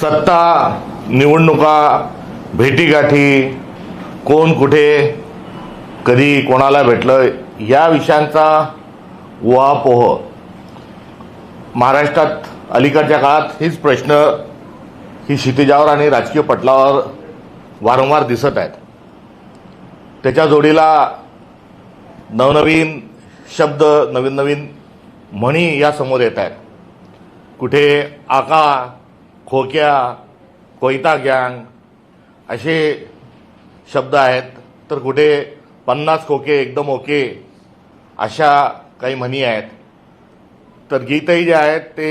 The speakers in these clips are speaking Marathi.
सत्ता निवडणुका भेटीगाठी कोण कुठे कधी कोणाला भेटलं या विषयांचा उहापोह. महाराष्ट्रात अलीकडच्या काळात हेच प्रश्न ही क्षितिजावर आणि राजकीय पटलावर वारंवार दिसत आहेत. त्याच्या जोडीला नवनवीन शब्द नवीन नवीन म्हणी या समोर येत आहेत. कुठे आका खोक्या कोयता गँग असे शब्द आहेत. तर कुठे पन्नास खोके एकदम ओके अशा काही म्हणी आहेत. तर गीतही जे आहेत ते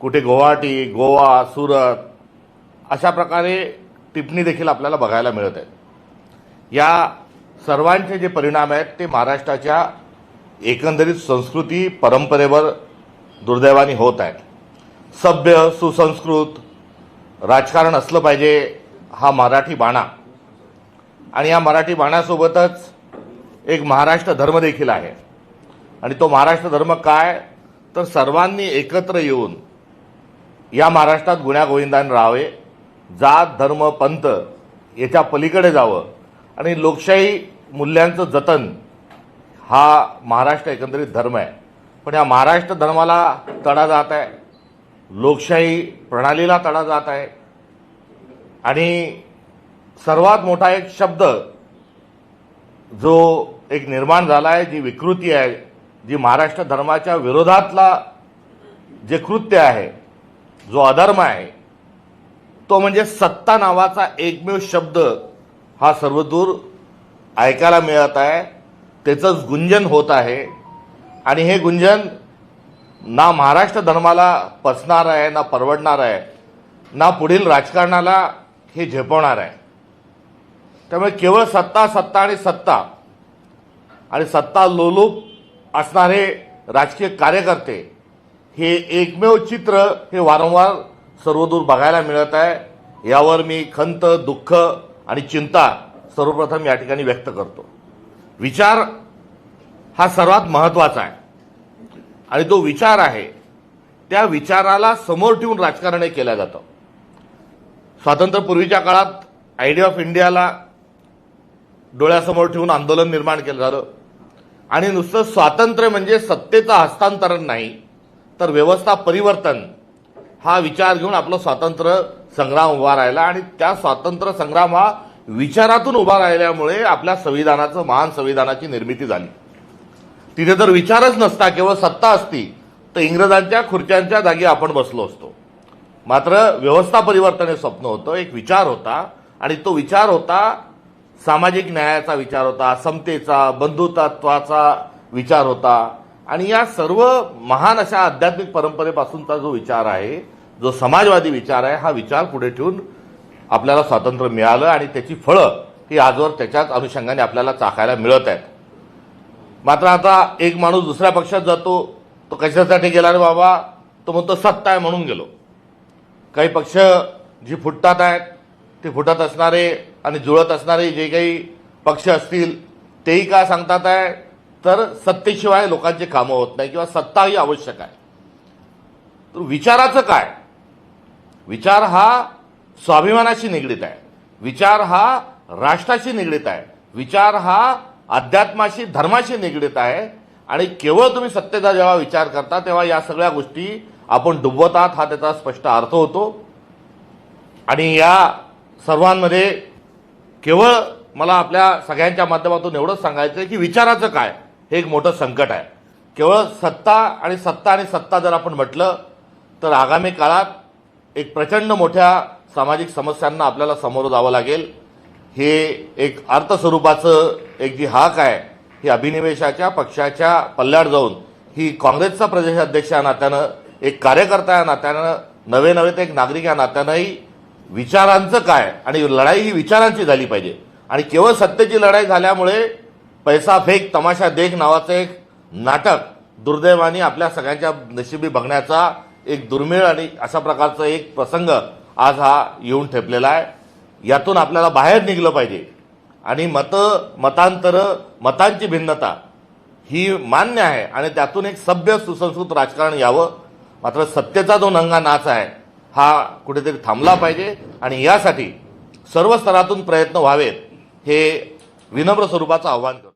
कुठे गुवाहाटी गोवा सुरत अशा प्रकारे टिप्पणी देखील आपल्याला बघायला मिळत आहेत. या सर्वांचे जे परिणाम आहेत ते महाराष्ट्राच्या एकंदरीत संस्कृती परंपरेवर दुर्दैवाने होत आहेत. सभ्य सुसंस्कृत राजकारण असलं पाहिजे हा मराठी बाणा. आणि या मराठी बाणासोबतच एक महाराष्ट्र धर्म देखील आहे. आणि तो महाराष्ट्र धर्म काय? तर सर्वांनी एकत्र येऊन या महाराष्ट्रात गुण्यागोविंदाने राहावे जात धर्म पंथ याच्या पलीकडे जावं. आणि लोकशाही मूल्यांचं जतन हा महाराष्ट्र एकंदरीत धर्म आहे. पण या महाराष्ट्र धर्माला तडा जात आहे. लोकशाही प्रणालीला तडा जात आहे. आणि सर्वात मोठा एक शब्द जो एक निर्माण झाला आहे जी विकृती आहे जी महाराष्ट्र धर्माच्या विरोधातला जे कृत्य आहे जो अधर्म आहे तो म्हणजे सत्ता नावाचा एकमेव शब्द हा सर्वदूर ऐकायला मिळत आहे. त्याचंच गुंजन होत आहे. आणि हे गुंजन ना महाराष्ट्र धर्माला पचणार आहे ना परवडणार आहे ना पुढील राजकारणाला हे झेपवणार आहे. त्यामुळे केवळ सत्ता सत्ता आणि सत्ता आणि सत्ता लोलूप असणारे राजकीय कार्यकर्ते हे एकमेव चित्र हे वारंवार सर्वदूर बघायला मिळत आहे. यावर मी खंत दुःख आणि चिंता सर्वप्रथम या ठिकाणी व्यक्त करतो. विचार हा सर्वात महत्त्वाचा आहे. आणि जो विचार आहे त्या विचाराला समोर ठेवून राजकारण हे केलं जातं स्वातंत्र्यपूर्वीच्या काळात आयडिया ऑफ इंडियाला डोळ्यासमोर ठेवून आंदोलन निर्माण केलं झालं. आणि नुसतं स्वातंत्र्य म्हणजे सत्तेचं हस्तांतरण नाही तर व्यवस्था परिवर्तन हा विचार घेऊन आपलं स्वातंत्र्य संग्राम उभा राहिला. आणि त्या स्वातंत्र्य संग्राम हा विचारातून उभा राहिल्यामुळे आपल्या संविधानाचं महान संविधानाची निर्मिती झाली. तिथे जर विचारच नसता केवळ सत्ता असती तर इंग्रजांच्या खुर्च्यांच्या जागी आपण बसलो असतो. मात्र व्यवस्था परिवर्तन हे स्वप्न होतं एक विचार होता आणि तो विचार होता सामाजिक न्यायाचा विचार होता समतेचा बंधुत्वाचा विचार होता. आणि या सर्व महान अशा आध्यात्मिक परंपरेपासूनचा जो विचार आहे जो समाजवादी विचार आहे हा विचार पुढे ठेवून आपल्याला स्वातंत्र्य मिळालं आणि त्याची फळं ही आजवर त्याच्याच अनुषंगाने आपल्याला चाखायला मिळत आहेत. मात्र आता एक माणूस दुसऱ्या पक्षात जातो तो कशासाठी गेला रे बाबा? तो म्हणतो सत्ता आहे म्हणून गेलो. काही पक्ष जी फुटतात आहेत ते फुटत असणारे आणि जुळत असणारे जे काही पक्ष असतील तेही का सांगतात आहे? तर सत्तेशिवाय लोकांची कामं होत नाही किंवा सत्ता ही आवश्यक आहे. तर विचाराचं काय? विचार हा स्वाभिमानाशी निगडीत आहे. विचार हा राष्ट्राशी निगडीत आहे. विचार हा अध्यात्माशी धर्माशी निगडीत आहे आणि केवळ तुम्ही सत्तेचा जेव्हा विचार करता तेव्हा या सगळ्या गोष्टी आपण डुबवतात हा त्याचा स्पष्ट अर्थ होतो. आणि या सर्वांमध्ये केवळ मला आपल्या सगळ्यांच्या माध्यमातून एवढंच सांगायचं आहे की विचाराचं काय हे एक मोठं संकट आहे. केवळ सत्ता आणि सत्ता आणि सत्ता जर आपण म्हटलं तर आगामी काळात एक प्रचंड मोठ्या सामाजिक समस्यांना आपल्याला सामोरं जावं लागेल. हे एक अर्थस्वरूपाचं एक जी हाक आहे ही अभिनिवेशाच्या पक्षाच्या पल्ल्याड जाऊन ही काँग्रेसचा प्रदेशाध्यक्ष या नात्यानं एक कार्यकर्ता या नात्यानं नवे नवे ते एक नागरिक या नात्यानंही विचारांचं काय आणि लढाई ही विचारांची झाली पाहिजे. आणि केवळ सत्तेची लढाई झाल्यामुळे पैसा फेक तमाशा देख नावाचं एक नाटक दुर्दैवाने आपल्या सगळ्यांच्या नशिबी बघण्याचा एक दुर्मिळ आणि अशा प्रकारचा एक प्रसंग आज हा येऊन ठेपलेला आहे. यातून आपल्याला बाहेर निघलं पाहिजे. आणि मतं मतांतर मतांची भिन्नता ही मान्य आहे. आणि त्यातून एक सभ्य सुसंस्कृत राजकारण यावं. मात्र सत्तेचा जो नंगा नाच आहे हा कुठेतरी थांबला पाहिजे. आणि यासाठी सर्व स्तरातून प्रयत्न व्हावेत हे विनम्र स्वरूपाचं आव्हान करतो.